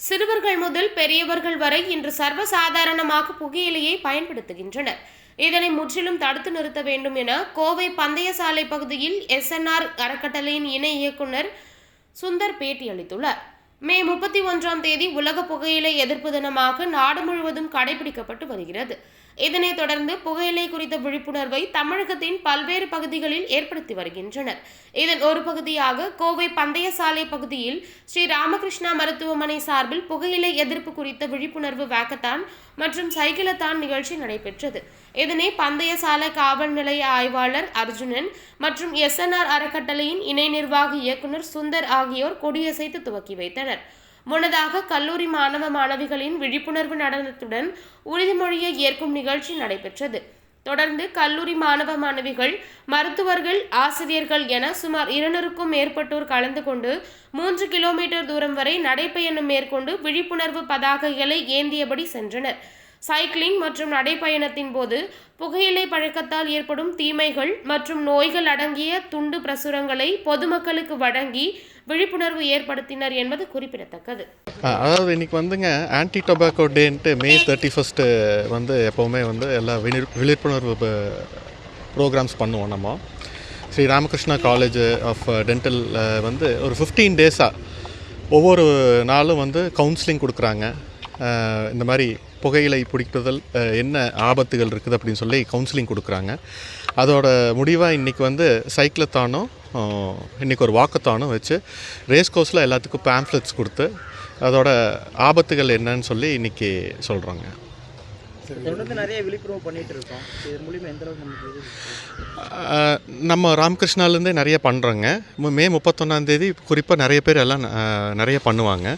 சிறுவர்கள் முதல் பெரியவர்கள் வரை இன்று சர்வசாதாரணமாக புகையிலையை பயன்படுத்துகின்றனர். இதனை முற்றிலும் தடுத்து நிறுத்த வேண்டும் என கோவை பந்தயசாலை பகுதியில் எஸ்என்ஆர் அறக்கட்டளையின் இணை இயக்குனர் சுந்தர் பேட்டியளித்துள்ளார் மே முப்பத்தி ஒன்றாம் தேதி உலக புகையிலை எதிர்ப்பு தினமாக நாடு முழுவதும் கடைபிடிக்கப்பட்டு வருகிறது. இதனைத் தொடர்ந்து புகையிலை குறித்த விழிப்புணர்வை தமிழகத்தின் பல்வேறு பகுதிகளில் ஏற்படுத்தி வருகின்றனர். இதன் ஒரு பகுதியாக கோவை பந்தயசாலை பகுதியில் ஸ்ரீ ராமகிருஷ்ணா மருத்துவமனை சார்பில் புகையிலை எதிர்ப்பு குறித்த விழிப்புணர்வு வேக்கத்தான் மற்றும் சைக்கிளத்தான் நிகழ்ச்சி நடைபெற்றது. இதனை பந்தயசாலை காவல் நிலைய ஆய்வாளர் அர்ஜுனன் மற்றும் எஸ்என்ஆர் அறக்கட்டளையின் இணை நிர்வாக இயக்குனர் சுந்தர் ஆகியோர் கொடியசைத்து துவக்கி வைத்தனர். முன்னதாக கல்லூரி மாணவ மாணவிகளின் விழிப்புணர்வு நடனத்துடன் உறுதிமொழியை ஏற்கும் நிகழ்ச்சி நடைபெற்றது. தொடர்ந்து கல்லூரி மாணவ மாணவிகள் மருத்துவர்கள் ஆசிரியர்கள் என சுமார் இருநூறுக்கும் மேற்பட்டோர் கலந்து கொண்டு மூன்று கிலோமீட்டர் தூரம் வரை நடைப்பயணம் மேற்கொண்டு விழிப்புணர்வு பதாகைகளை ஏந்தியபடி சென்றனர். சைக்கிளிங் மற்றும் நடைப்பயணத்தின் போது புகையிலை பழக்கத்தால் ஏற்படும் தீமைகள் மற்றும் நோய்கள் அடங்கிய துண்டு பிரசுரங்களை பொதுமக்களுக்கு வழங்கி விழிப்புணர்வு ஏற்படுத்தினர் என்பது குறிப்பிடத்தக்கது. அதாவது இன்னைக்கு வந்துங்க ஆன்டி டொபாக்கோ டேன்ட்டு மே தேர்ட்டி ஃபஸ்ட்டு வந்து எப்போவுமே வந்து எல்லா விழிப் விழிப்புணர்வு ப்ரோக்ராம்ஸ் பண்ணுவோம் நம்ம. Sri Ramakrishna college of dental வந்து ஒரு ஃபிஃப்டீன் டேஸாக ஒவ்வொரு நாளும் வந்து கவுன்சிலிங் கொடுக்குறாங்க. இந்த மாதிரி புகையிலை ஆ, என்ன ஆபத்துகள் இருக்குது அப்படின்னு சொல்லி கவுன்சிலிங் கொடுக்குறாங்க. அதோட முடிவாக இன்றைக்கி வந்து சைக்கிளத்தானும் இன்றைக்கி ஒரு வாக்கத்தானும் வச்சு ரேஸ் கோர்ஸில் எல்லாத்துக்கும் பேம்ப்ளெட்ஸ் கொடுத்து அதோட ஆபத்துகள் என்னன்னு சொல்லி இன்றைக்கி சொல்கிறாங்க நம்ம ராமகிருஷ்ணாலேருந்தே நிறைய பண்ணுறோங்க மே முப்பத்தொன்னாந்தேதி குறிப்பாக நிறைய பேர் எல்லாம் நிறைய பண்ணுவாங்க.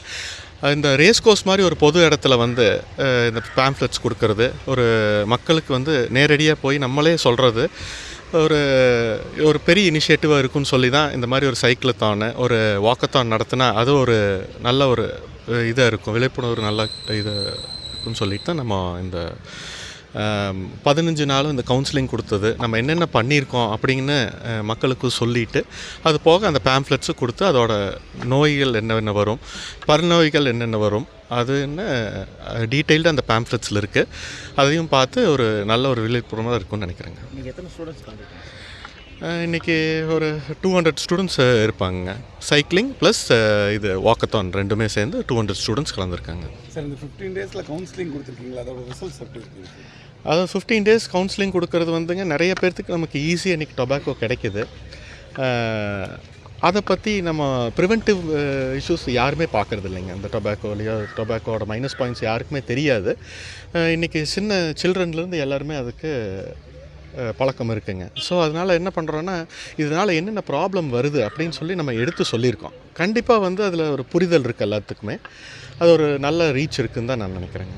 இந்த ரேஸ் கோர்ஸ் மாதிரி ஒரு பொது இடத்துல வந்து இந்த பேம்ப்ளெட்ஸ் கொடுக்கறது ஒரு மக்களுக்கு வந்து நேரடியாக போய் நம்மளே சொல்கிறது ஒரு ஒரு பெரிய இனிஷியேட்டிவாக இருக்குன்னு சொல்லி தான் இந்த மாதிரி ஒரு சைக்கிளத்தான் ஒரு வாக்கத்தான் நடத்தினா அது ஒரு நல்ல ஒரு இதாக இருக்கும் விழிப்புணர்வு நல்ல இது இருக்குன்னு சொல்லிட்டு தான் நம்ம இந்த பதினஞ்சு நாளும் இந்த கவுன்சிலிங் கொடுத்தது. நம்ம என்னென்ன பண்ணியிருக்கோம் அப்படின்னு மக்களுக்கு சொல்லிட்டு அது போக அந்த பேம்ப்ளெட்ஸும் கொடுத்து அதோட நோய்கள் என்னென்ன வரும் பருநோய்கள் என்னென்ன வரும் அதுன்னு டீட்டெயில்டு அந்த பேம்ப்ளெட்ஸில் இருக்குது அதையும் பார்த்து ஒரு நல்ல ஒரு விழிப்புணர்வாக இருக்கும்னு நினைக்கிறேங்க. இன்னைக்கு ஒரு டூ ஹண்ட்ரட் ஸ்டூடெண்ட்ஸ் இருப்பாங்க. சைக்கிளிங் ப்ளஸ் இது வாக்கத்தான் ரெண்டுமே சேர்ந்து டூ ஹண்ட்ரட் ஸ்டூடெண்ட்ஸ் கலந்துருக்காங்க. சார் இந்த ஃபிஃப்டீன் டேஸில் கவுன்சிலிங் கொடுத்துருக்கீங்களா? அதோட ரிசல்ட்ஸ் எப்படி அதாவது ஃபிஃப்டீன் டேஸ் கவுன்சிலிங் கொடுக்கறது வந்துங்க நிறைய பேர்த்துக்கு நமக்கு ஈஸியாக இன்றைக்கி டொபாக்கோ கிடைக்குது. அதை பற்றி நம்ம ப்ரிவென்டிவ் இஷ்யூஸ் யாருமே பார்க்கறது இல்லைங்க. இந்த டொபாக்கோலையோ டொபாக்கோட மைனஸ் பாயிண்ட்ஸ் யாருக்குமே தெரியாது. அஹ், இன்னைக்கு சின்ன சில்ட்ரன்லேருந்து எல்லாருமே அதுக்கு பழக்கம் இருக்குங்க. ஸோ அதனால் என்ன பண்ணுறோன்னா இதனால் என்னென்ன ப்ராப்ளம் வருது அப்படின்னு சொல்லி நம்ம எடுத்து சொல்லியிருக்கோம். கண்டிப்பாக வந்து அதில் ஒரு புரிதல் இருக்குது எல்லாத்துக்குமே. அது ஒரு நல்ல ரீச் இருக்குன்னு தான் நான் நினைக்கிறேங்க.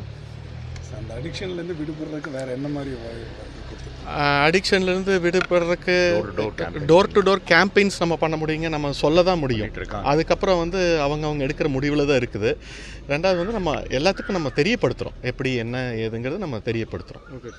அந்த அடிக்ஷன்லேருந்து விடுபடுறதுக்கு வேறு என்ன மாதிரி அடிக்ஷன்லேருந்து விடுபடுறதுக்கு டோர் டு டோர் கேம்பெயின்ஸ் நம்ம பண்ண முடியுங்க. நம்ம சொல்ல தான் முடியும். அதுக்கப்புறம் வந்து அவங்க அவங்க எடுக்கிற முடிவில் தான் இருக்குது. ரெண்டாவது வந்து நம்ம எல்லாத்துக்கும் நம்ம தெரியப்படுத்துகிறோம் எப்படி என்ன ஏதுங்கிறது நம்ம தெரியப்படுத்துகிறோம் ஓகே